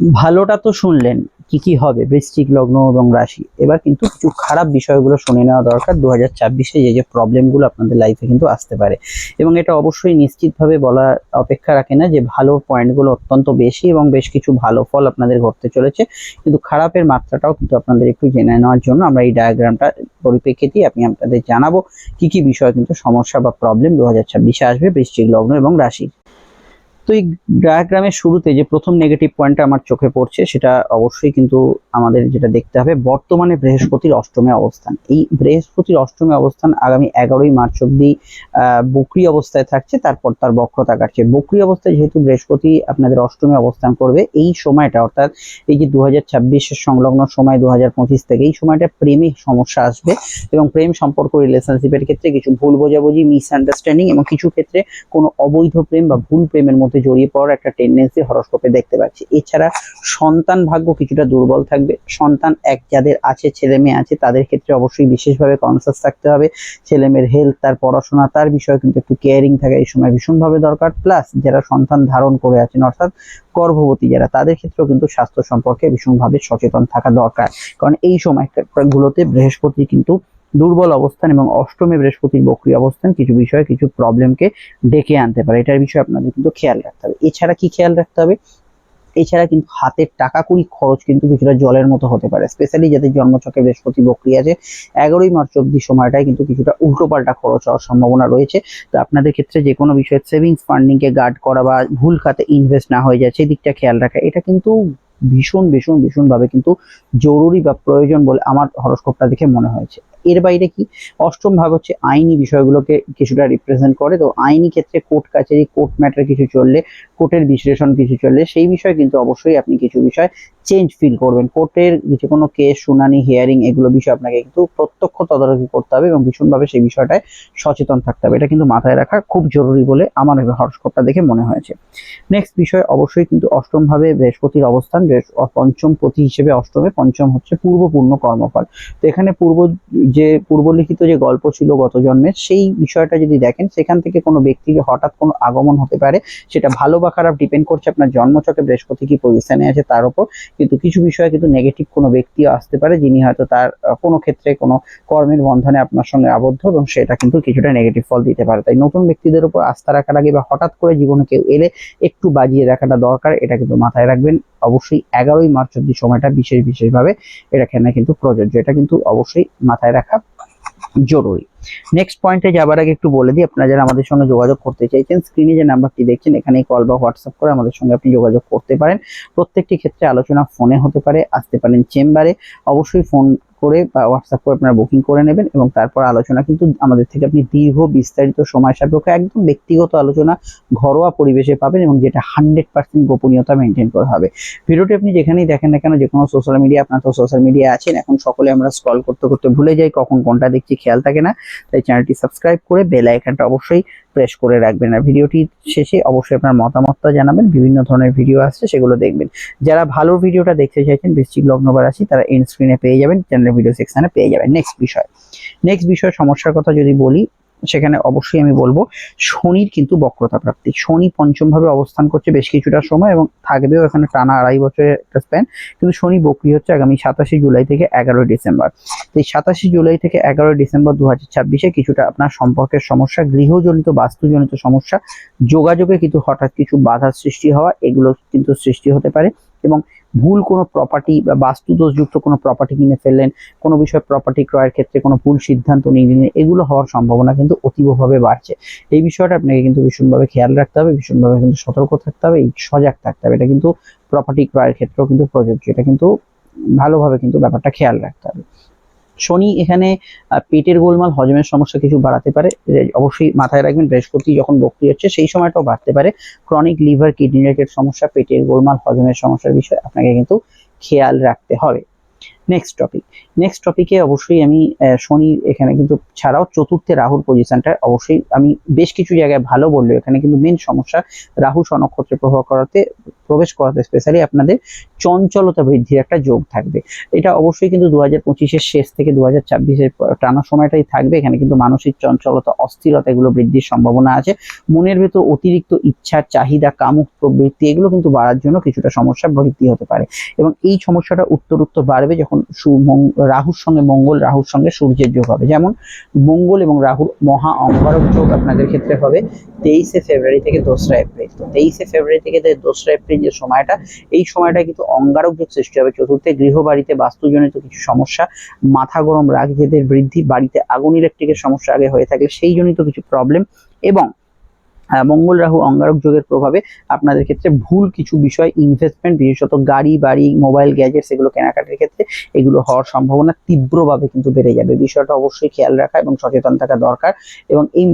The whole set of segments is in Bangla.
ভালোটা তো শুনলেন, কি কি হবে, বৃশ্চিক লগ্ন এবং রাশি। এবার কিন্তু কিছু খারাপ বিষয়গুলো শুনে নেওয়া দরকার দু হাজার ছাব্বিশে যে যে প্রবলেমগুলো আপনাদের লাইফে কিন্তু আসতে পারে। এবং এটা অবশ্যই নিশ্চিতভাবে বলা অপেক্ষা রাখে না যে, ভালো পয়েন্টগুলো অত্যন্ত বেশি এবং বেশ কিছু ভালো ফল আপনাদের ঘটতে চলেছে। কিন্তু খারাপের মাত্রাটাও কিন্তু আপনাদের একটু জেনে নেওয়ার জন্য আমরা এই ডায়াগ্রামটা পরিপ্রেক্ষিতে আমি আপনাদের জানাব, কি কি বিষয় কিন্তু সমস্যা বা প্রবলেম দু হাজার ছাব্বিশে আসবে বৃশ্চিক লগ্ন এবং রাশি তো এই ডায়াগ্রামের শুরুতে যে প্রথম নেগেটিভ পয়েন্টটা আমার চোখে পড়ছে, সেটা অবশ্যই কিন্তু আমাদের যেটা দেখতে হবে, বর্তমানে বৃহস্পতির অষ্টমে অবস্থান। এই বৃহস্পতির অষ্টমে অবস্থান আগামী এগারোই মার্চ অব্দি বক্রি অবস্থায় থাকছে, তারপর তার বক্রতা কাটছে। বক্রি অবস্থায় যেহেতু বৃহস্পতি আপনাদের অষ্টমে অবস্থান করবে, এই সময়টা, অর্থাৎ এই যে দু হাজার সংলগ্ন সময় দু হাজার পঁচিশ থেকে, এই সময়টা প্রেমে সমস্যা আসবে এবং প্রেম সম্পর্ক রিলেশনশিপের ক্ষেত্রে কিছু ভুল বোঝাবুঝি মিসআন্ডারস্ট্যান্ডিং এবং কিছু ক্ষেত্রে কোনো অবৈধ প্রেম বা ভুল প্রেমের মধ্যে জড়িয়ে পড়ার একটা টেন্ডেন্সি হরস্কোপে দেখতে পাচ্ছি। এছাড়া সন্তান ভাগ্য কিছুটা দুর্বল থাকবে। সন্তান এক যাদের আছে, ছেলে মেয়ে আছে, তাদের ক্ষেত্রে অবশ্যই বিশেষভাবে কনসাস থাকতে হবে। ছেলে মেয়ের হেলথ তার পড়াশোনা, তার বিষয়ে কিন্তু একটু কেয়ারিং থাকা এই সময় ভীষণভাবে দরকার। প্লাস যারা সন্তান ধারণ করে আছেন, অর্থাৎ গর্ভবতী যারা, তাদের ক্ষেত্রেও কিন্তু স্বাস্থ্য সম্পর্কে ভীষণভাবে সচেতন থাকা দরকার। কারণ এই সময়গুলোতে বৃহস্পতি কিন্তু দুর্বল অবস্থান এবং অষ্টমে বৃহস্পতির বক্রি অবস্থান কিছু বিষয়ে কিছু প্রবলেমকে ডেকে আনতে পারে। এটার বিষয়ে আপনাদের কিন্তু খেয়াল রাখতে হবে। এছাড়া কি খেয়াল রাখতে হবে? এছাড়া কিন্তু হাতের টাকা কুড়ি খরচ কিন্তু কিছুটা জলের মতো হতে পারে। স্পেশালি যাদের জন্মছকে বৃহস্পতি বক্রি আছে, এগারোই মার্চ অব্দি সময়টায় কিন্তু কিছুটা উল্টোপাল্টা খরচ হওয়ার সম্ভাবনা রয়েছে। তো আপনাদের ক্ষেত্রে যে কোনো বিষয়ে সেভিংস ফান্ডিংকে গার্ড করা বা ভুল খাতে ইনভেস্ট না হয়ে যায় সেদিকটা খেয়াল রাখা। এটা কিন্তু ভীষণ ভীষণ, ভীষণভাবে কিন্তু জরুরি বা প্রয়োজন বলে আমার হরস্কোপটা দেখে মনে হয়েছে। এর বাইরে কি? অষ্টম ভাব হচ্ছে আইনি বিষয়গুলোকে কিছুটা রিপ্রেজেন্ট করে। তো আইনি ক্ষেত্রে কোর্ট কাছারি কোর্ট ম্যাটার কিছু চললে কোর্টের বিশ্লেষণ কিছু চললে, সেই বিষয়ে কিন্তু অবশ্যই আপনি কিছু বিষয় চেঞ্জ ফিল করবেন। কোর্টের যে কোনো কেস শুনানি হিয়ারিং এগুলো বিষয়ে আপনাকে কিন্তু প্রত্যক্ষ তদারকি করতে হবে এবং ভীষণভাবে সেই বিষয়টায় সচেতন থাকতে হবে। এটা কিন্তু মাথায় রাখা খুব জরুরি বলে আমার হরস্কোপটা দেখে মনে হয়েছে। নেক্সট বিষয়, অবশ্যই কিন্তু অষ্টম ভাবে বৃহস্পতির অবস্থান। পঞ্চম পতি হিসেবে অষ্টমে, পঞ্চম হচ্ছে পূর্বপূর্ণ কর্মফল। তো এখানে পূর্ব যে পূর্বলিখিত যে গল্প ছিল গত জন্মের, সেই বিষয়টা যদি দেখেন, সেখান থেকে কোনো ব্যক্তিকে হঠাৎ কোনো আগমন হতে পারে, সেটা ভালো বা খারাপ ডিপেন্ড করছে আপনার জন্মচকে বৃহস্পতি কি পজিশনে আছে তার উপর কিন্তু কিছু বিষয়ে কিন্তু নেগেটিভ কোনো ব্যক্তিও আসতে পারে, যিনি হয়তো তার কোনো ক্ষেত্রে কোনো কর্মের বন্ধনে আপনার সঙ্গে আবদ্ধ এবং সেটা কিন্তু কিছুটা নেগেটিভ ফল দিতে পারে। তাই নতুন ব্যক্তিদের উপর আস্থা রাখার আগে বা হঠাৎ করে জীবনে কেউ এলে একটু বাজিয়ে রাখাটা দরকার, এটা কিন্তু মাথায় রাখবেন। অবশ্যই এগারোই মার্চ অব্দি সময়টা বিশেষ বিশেষভাবে এটা এখানে কিন্তু প্রযোজ্য। এটা কিন্তু অবশ্যই মাথায় রাখা জরুরি। নেক্সট পয়েন্টে যাবার আগে একটু বলে দিই, আপনারা যারা আমাদের সঙ্গে যোগাযোগ করতে চাইছেন স্ক্রিনে যে নাম্বারটি দেখছেন এখানে কল বা হোয়াটসঅ্যাপ করে আমাদের সঙ্গে আপনি যোগাযোগ করতে পারেন। প্রত্যেকটি ক্ষেত্রে আলোচনা ফোনে হতে পারে, আসতে পারেন চেম্বারে অবশ্যই ফোন করে বা হোয়াটসঅ্যাপ করে আপনারা বুকিং করে নেবেন এবং তারপর আলোচনা কিন্তু আমাদের থেকে আপনি দীর্ঘ বিস্তারিত সময় সাপেক্ষ একদম ব্যক্তিগত আলোচনা ঘরোয়া পরিবেশে পাবেন এবং যেটা হান্ড্রেড পার্সেন্ট গোপনীয়তা মেনটেন করা হবে। ভিডিওটি আপনি যেখানেই দেখেন না কেন যে কোনো সোশ্যাল মিডিয়া আপনার তো সোশ্যাল মিডিয়া আছেন, এখন সকলে আমরা স্ক্রল করতে করতে ভুলে যাই, কখন কোনটা দেখছি খেয়াল থাকে না। তাই চ্যানেলটি সাবস্ক্রাইব করে বেল আইকনটা অবশ্যই প্রেস করে রাখবেন। আর ভিডিওটি শেষে অবশ্যই আপনার মতামতটা জানাবেন। বিভিন্ন ধরনের ভিডিও আসছে, সেগুলো দেখবেন। যারা ভালো ভিডিওটা দেখতে চাইছেন, বৃষ্টিক লগ্নবার রাশি তারা এন্ড স্ক্রিনে পেয়ে যাবেন চ্যানেলের ভিডিও সেকশনে পেয়ে যাবেন। নেক্সট বিষয়। নেক্সট বিষয় সমস্যার কথা যদি বলি সেখানে অবশ্যই আমি বলব, শনির কিন্তু বক্রতা প্রাপ্তি। শনি পঞ্চম ভাবে অবস্থান করছে বেশ কিছুটা সময় এবং থাকবেও এখানে টানা আড়াই বছরের একটা স্প্যান কিন্তু শনি বক্রি হচ্ছে আগামী সাতাশে জুলাই থেকে এগারোই ডিসেম্বর। এই সাতাশে জুলাই থেকে এগারোই ডিসেম্বর দু হাজার ছাব্বিশে কিছুটা আপনার সম্পর্কের সমস্যা, গৃহজনিত বাস্তুজনিত সমস্যা, যোগাযোগে কিন্তু হঠাৎ কিছু বাধার সৃষ্টি হওয়া, এগুলো কিন্তু সৃষ্টি হতে পারে। এবং ভুল কোনো প্রপার্টি বা বাস্তু দোষযুক্ত কোনো প্রপার্টি কিনে ফেললেন, কোনো বিষয়ে প্রপার্টি ক্রয়ের ক্ষেত্রে কোনো ভুল সিদ্ধান্ত নিয়ে নিলেন, এগুলো হওয়ার সম্ভাবনা কিন্তু অতীবভাবে বাড়ছে। এই বিষয়টা আপনাকে কিন্তু ভীষণভাবে খেয়াল রাখতে হবে, ভীষণভাবে কিন্তু সতর্ক থাকতে হবে সজাগ থাকতে হবে। এটা কিন্তু প্রপার্টি ক্রয়ের ক্ষেত্রেও কিন্তু প্রযোজ্য, এটা কিন্তু ভালোভাবে কিন্তু ব্যাপারটা খেয়াল রাখতে হবে। শনি এখানে পেটের গোলমাল, হজমের সমস্যা কিছু বাড়াতে পারে। অবশ্যই মাথায় রাখবেন, বৃহস্পতি যখন বক্রি হচ্ছে, সেই সময়টাও বাড়তে পারে। ক্রনিক লিভার কিডনি রিলেটেড সমস্যা, পেটের গোলমাল, হজমের সমস্যার বিষয়ে, আপনাকে কিন্তু খেয়াল রাখতে হবে। নেক্সট টপিক নেক্সট টপিকে অবশ্যই আমি শনি এখানে কিন্তু ছাড়াও চতুর্থে রাহুর পজিশনটা অবশ্যই আমি বেশ কিছু জায়গায় ভালো বললেও এখানে কিন্তু মেন সমস্যা রাহু স্বনক্ষত্রে প্রভাব করাতে প্রবেশ করাতে স্পেশালি আপনাদের চঞ্চলতা বৃদ্ধির একটা যোগ থাকবে। এটা অবশ্যই কিন্তু দু হাজার পঁচিশের শেষ থেকে দু হাজার ছাব্বিশের টানা সময়টাই থাকবে। এখানে কিন্তু মানসিক চঞ্চলতা, অস্থিরতা এগুলো বৃদ্ধির সম্ভাবনা আছে। মনের ভেতর অতিরিক্ত ইচ্ছা চাহিদা, কামুক প্রবৃত্তি এগুলো কিন্তু বাড়ার জন্য কিছুটা সমস্যা বৃদ্ধি হতে পারে। এবং এই সমস্যাটা উত্তর উত্তর বাড়বে যখন রাহুর সঙ্গে মঙ্গল, রাহুর সঙ্গে সূর্যের যোগ হবে। যেমন মঙ্গল এবং রাহুর মহা অঙ্গারক যোগ আপনাদের ক্ষেত্রে হবে তেইশে ফেব্রুয়ারি থেকে দোসরা এপ্রিল। তো তেইশে ফেব্রুয়ারি থেকে দোসরা এপ্রিল যে সময়টা, এই সময়টা কিন্তু অঙ্গারক সৃষ্টি হবে। চতুর্থে গৃহবাড়িতে বাস্তুজনিত কিছু সমস্যা, মাথা গরম রাগ, জেদের বৃদ্ধি, বাড়িতে আগুন ইলেকট্রিকের সমস্যা আগে হয়ে থাকলে সেই জনিত কিছু প্রবলেম এবং মঙ্গল রাহু অঙ্গারক যোগের প্রভাবে আপনাদের ক্ষেত্রে ভুল কিছু বিষয় ইনভেস্টমেন্ট বিশেষত গাড়ি, বাড়ি মোবাইল গ্যাজেটস এগুলো কেনাকাটার ক্ষেত্রে এগুলো হওয়ার সম্ভাবনা তীব্রভাবে কিন্তু বেড়ে যাবে। বিষয়টা অবশ্যই খেয়াল রাখা এবং সচেতন থাকা দরকার এবং এই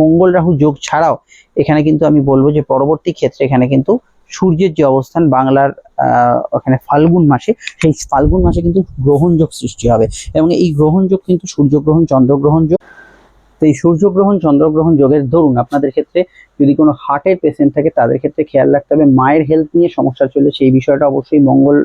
মঙ্গল রাহু যোগ ছাড়াও এখানে কিন্তু আমি বলব যে পরবর্তী ক্ষেত্রে এখানে কিন্তু সূর্যের যে অবস্থান বাংলার ওখানে ফাল্গুন মাসে, সেই ফাল্গুন মাসে কিন্তু গ্রহণ যোগ সৃষ্টি হবে। এবং এই গ্রহণ যোগ কিন্তু সূর্যগ্রহণ, চন্দ্রগ্রহণ যোগ। তো এই সূর্যগ্রহণ, চন্দ্রগ্রহণ যোগের ধরুন আপনাদের ক্ষেত্রে যদি কোনো হার্টের পেশেন্ট থাকে, তাদের ক্ষেত্রে খেয়াল রাখতে হবে। মায়ের হেলথ নিয়ে সমস্যা চলে সেই বিষয়টা অবশ্যই মঙ্গল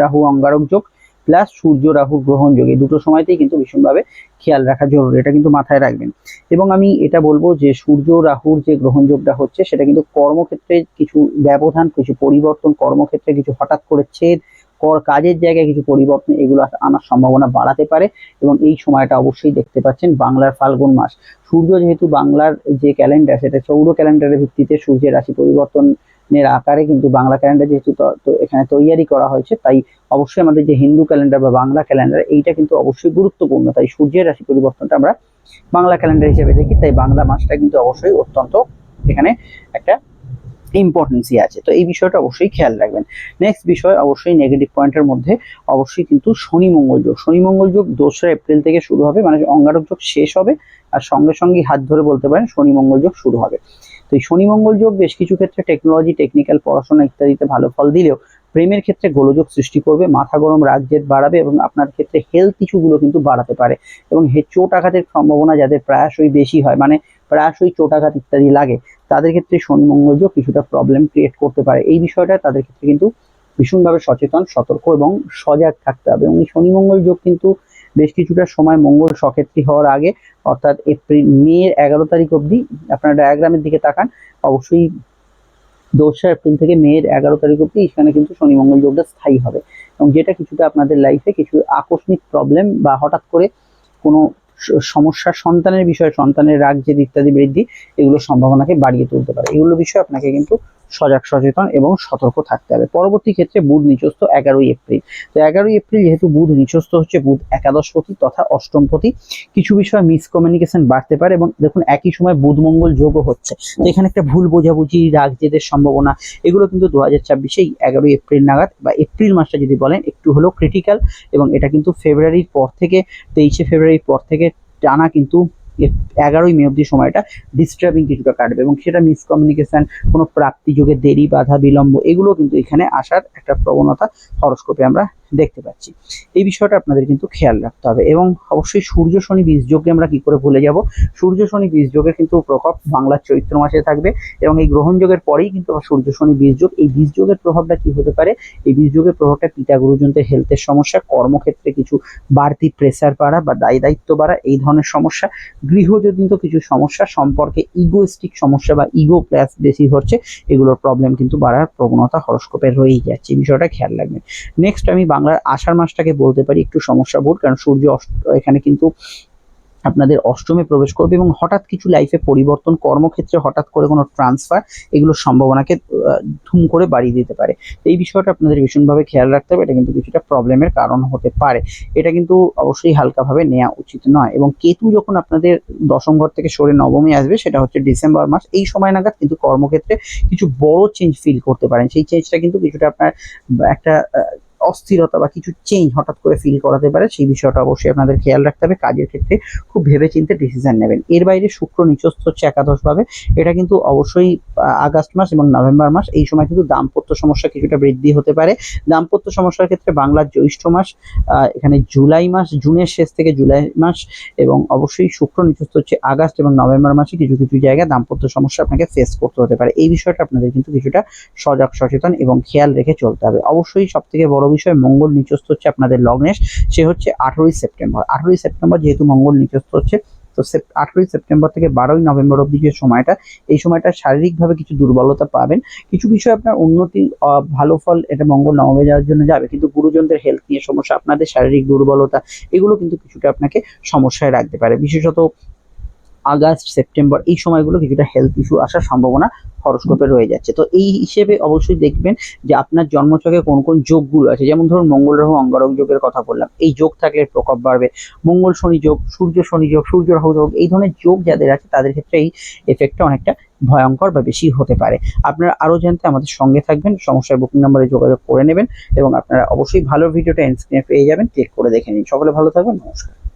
রাহু, অঙ্গারক যোগ। প্লাস সূর্য, রাহু, গ্রহণ, যোগ এই দুটো সময়তেই কিন্তু ভীষণভাবে খেয়াল রাখা জরুরি। এটা কিন্তু মাথায় রাখবেন। এবং আমি এটা বলব যে সূর্য, রাহুর যে গ্রহণ যোগটা হচ্ছে, সেটা কিন্তু কর্মক্ষেত্রে কিছু ব্যবধান, কিছু পরিবর্তন, কর্মক্ষেত্রে কিছু হঠাৎ করে ছেদ, কর- কাজের জায়গায় কিছু পরিবর্তন, এগুলো আনার সম্ভাবনা বাড়াতে পারে। এবং এই সময়টা অবশ্যই দেখতে পাচ্ছেন বাংলার ফাল্গুন মাস। সূর্য যেহেতু বাংলার যে ক্যালেন্ডার, সেটা সৌর ক্যালেন্ডারের ভিত্তিতে সূর্যের রাশি পরিবর্তনের আকারে কিন্তু বাংলা ক্যালেন্ডার যেহেতু এখানে তৈয়ারি করা হয়েছে, তাই অবশ্যই আমাদের যে হিন্দু ক্যালেন্ডার বা বাংলা ক্যালেন্ডার এইটা কিন্তু অবশ্যই গুরুত্বপূর্ণ। তাই সূর্যের রাশি পরিবর্তনটা আমরা বাংলা ক্যালেন্ডার হিসেবে দেখি, তাই বাংলা মাসটা কিন্তু অবশ্যই অত্যন্ত এখানে একটা ইম্পর্টেন্সই আছে। তো এই বিষয়টা অবশ্যই খেয়াল রাখবেন। নেক্সট বিষয়, অবশ্যই নেগেটিভ পয়েন্টের মধ্যে অবশ্যই কিন্তু শনি মঙ্গল যোগ। শনি মঙ্গল যোগ দোসরা এপ্রিল থেকে শুরু হবে মানে অঙ্গারক যোগ শেষ হবে, আর সঙ্গে সঙ্গে হাত ধরে বলতে পারেন শনি মঙ্গল যোগ শুরু হবে। তো শনি মঙ্গল যোগ বেশ কিছু ক্ষেত্রে টেকনোলজি টেকনিক্যাল পড়াশোনা ইত্যাদিতে ভালো ফল দিলেও প্রেমের ক্ষেত্রে গোলযোগ সৃষ্টি করবে, মাথা গরম রাগ জেদ বাড়াবে এবং আপনার ক্ষেত্রে হেলথ ইস্যুগুলো কিন্তু বাড়াতে পারে। এবং চোট আঘাতের সম্ভাবনা যাদের প্রায়শই বেশি হয় মানে প্রায়শই চোট আঘাত ইত্যাদি লাগে, তাদের ক্ষেত্রে শনি মঙ্গল যোগ কিছুটা প্রবলেম ক্রিয়েট করতে পারে। এই বিষয়টা তাদের ক্ষেত্রে কিন্তু ভীষণভাবে সচেতন, সতর্ক এবং সজাগ থাকতে হবে। এবং এই শনি মঙ্গল যোগ কিন্তু বেশ কিছুটা সময় মঙ্গল সক্ষেত্রী হওয়ার আগে, অর্থাৎ এপ্রিল মে এগারো তারিখ অবধি আপনারা ডায়াগ্রামের দিকে তাকান, অবশ্যই দোসরা এপ্রিল থেকে মেয়ের এগারো তারিখ অবধি এখানে কিন্তু শনি মঙ্গল যোগটা স্থায়ী হবে। এবং যেটা কিছুটা আপনাদের লাইফে কিছু আকস্মিক প্রবলেম বা হঠাৎ করে কোনো সমস্যা, সন্তানের বিষয়ে সন্তানের রাগ, জেদ ইত্যাদি বৃদ্ধি এগুলোর সম্ভাবনাকে বাড়িয়ে তুলতে পারে। এগুলো বিষয়ে আপনাকে কিন্তু সজাগ, সচেতন এবং সতর্ক থাকতে হবে। পরবর্তী ক্ষেত্রে বুধ নিচস্থ এগারোই এপ্রিল। তো এগারোই এপ্রিল যেহেতু বুধ নিচস্থ হচ্ছে বুধ একাদশপতি তথা অষ্টমপতি, কিছু বিষয়ে মিসকমিউনিকেশন বাড়তে পারে এবং দেখুন একই সময় বুধ মঙ্গল যোগও হচ্ছে। তো এখানে একটা ভুল বোঝাবুঝি, রাগ জেদের সম্ভাবনা, এগুলো কিন্তু দু হাজার ছাব্বিশেই এগারোই এপ্রিল নাগাদ বা এপ্রিল মাসটা যদি বলেন, একটু হলেও ক্রিটিক্যাল এবং এটা কিন্তু ফেব্রুয়ারির পর থেকে, তেইশে ফেব্রুয়ারির পর থেকে টানা কিন্তু এগারোই মে অব্দি সময়টা ডিস্টার্বিং কিছুটা কাটবে এবং সেটা মিসকমিউনিকেশন কোনো প্রাপ্তি যোগে দেরি, বাধা, বিলম্ব এগুলো কিন্তু এখানে আসার একটা প্রবণতা হরস্কোপে আমরা দেখতে পাচ্ছি। এই বিষয়টা আপনাদের কিন্তু খেয়াল রাখতে হবে এবং অবশ্যই সূর্য, শনি, বীজ যোগকে আমরা কি করে ভুলে যাব? সূর্য, শনি, বীজ যোগের কিন্তু প্রকোপ বাংলার চৈত্র মাসে থাকবে এবং এই গ্রহণ যোগের পরেই কিন্তু সূর্য, শনি, বীজ যোগ, এই বীজ যোগের প্রভাবটা কি হতে পারে? এই বীজ যোগের প্রভাবটা পিতা গুরুজনদের হেলথের সমস্যা, কর্মক্ষেত্রে কিছু বাড়তি প্রেসার বাড়া বা দায় দায়িত্ব বাড়া, এই ধরনের সমস্যা গৃহজনিত কিছু সমস্যা, সম্পর্কে ইগোস্টিক সমস্যা বা ইগো প্লাস বেশি হচ্ছে, এগুলোর প্রবলেম কিন্তু বাড়ার প্রবণতা হরস্কোপে রয়েই যাচ্ছে। এই বিষয়টা খেয়াল রাখবেন। নেক্সট আমি বাংলার আষাঢ় মাসটাকে বলতে পারি একটু সমস্যাবোধ কারণ সূর্য এখানে কিন্তু আপনাদের অষ্টমে প্রবেশ করবে এবং হঠাৎ কিছু লাইফে পরিবর্তন, কর্মক্ষেত্রে হঠাৎ করে কোনো ট্রান্সফার এগুলোর সম্ভাবনাকে ধুম করে বাড়িয়ে দিতে পারে। তো এই বিষয়টা আপনাদের ভীষণভাবে খেয়াল রাখতে হবে, এটা কিন্তু কিছুটা প্রবলেমের কারণ হতে পারে। এটা কিন্তু অবশ্যই হালকাভাবে নেওয়া উচিত নয় এবং কেতু যখন আপনাদের দশম ঘর থেকে সরে নবমে আসবে, সেটা হচ্ছে ডিসেম্বর মাস, এই সময় নাগাদ কিন্তু কর্মক্ষেত্রে কিছু বড় চেঞ্জ ফিল করতে পারেন। সেই চেঞ্জটা কিন্তু কিছুটা আপনার, একটা অস্থিরতা বা কিছু চেঞ্জ হঠাৎ করে ফিল করাতে পারে, সেই বিষয়টা অবশ্যই আপনাদের খেয়াল রাখতে হবে। কাজের ক্ষেত্রে খুব ভেবেচিন্তে ডিসিশন নেবেন। এর বাইরে শুক্র নিচস্থ হচ্ছে একাদশভাবে। এটা কিন্তু অবশ্যই আগস্ট মাস এবং নভেম্বর মাস, এই সময় কিন্তু দাম্পত্য সমস্যা কিছুটা বৃদ্ধি হতে পারে। দাম্পত্য সমস্যার ক্ষেত্রে বাংলার জ্যৈষ্ঠ মাস এখানে জুলাই মাস, জুনের শেষ থেকে জুলাই মাস এবং অবশ্যই শুক্র নিচস্থ হচ্ছে আগস্ট এবং নভেম্বর মাসে কিছু কিছু জায়গায় দাম্পত্য সমস্যা আপনাকে ফেস করতে হতে পারে। এই বিষয়টা আপনাদের কিন্তু কিছুটা সজাগ, সচেতন এবং খেয়াল রেখে চলতে হবে। অবশ্যই সব থেকে বড় বিষয় মঙ্গল নিচস্থ হচ্ছে আপনাদের লগ্নেশ সে হচ্ছে আঠেরোই সেপ্টেম্বর। আঠেরোই সেপ্টেম্বর যেহেতু মঙ্গল নিচস্থ হচ্ছে, তো আঠেরোই সেপ্টেম্বর থেকে বারোই নভেম্বর অবধি যে সময়টা, এই সময়টা শারীরিকভাবে কিছু দুর্বলতা পাবেন। কিছু বিষয় আপনার উন্নতি ভালো ফল, এটা মঙ্গল নবমে যাওয়ার জন্য যাবে। কিন্তু গুরুজনদের হেলথ নিয়ে সমস্যা, আপনাদের শারীরিক দুর্বলতা, এগুলো কিন্তু কিছুটা আপনাকে সমস্যায় রাখতে পারে। বিশেষত আগস্ট, সেপ্টেম্বর এই সময়গুলো কিছুটা হেলথ ইস্যু আসার সম্ভাবনা হরস্কোপে রয়ে যাচ্ছে। তো এই হিসেবে অবশ্যই দেখবেন যে আপনার জন্মছকে কোন কোন যোগগুলো আছে। যেমন ধরুন মঙ্গল রাহু অঙ্গারক যোগের কথা বললাম। এই যোগ থাকলে প্রকোপ বাড়বে। মঙ্গল শনি যোগ, সূর্য শনি যোগ, সূর্য রাহু যোগ, এই ধরনের যোগ যাদের আছে তাদের ক্ষেত্রে এই এফেক্টটা অনেকটা ভয়ঙ্কর বা বেশি হতে পারে। আপনারা আরও জানতে আমাদের সঙ্গে থাকবেন। সমস্যায় বুকিং নাম্বারে যোগাযোগ করে নেবেন এবং আপনারা অবশ্যই ভালো ভিডিওটা এন্ড স্ক্রিনে পেয়ে যাবেন। ক্লিক করে দেখে নিন। সকলে ভালো থাকবেন। নমস্কার।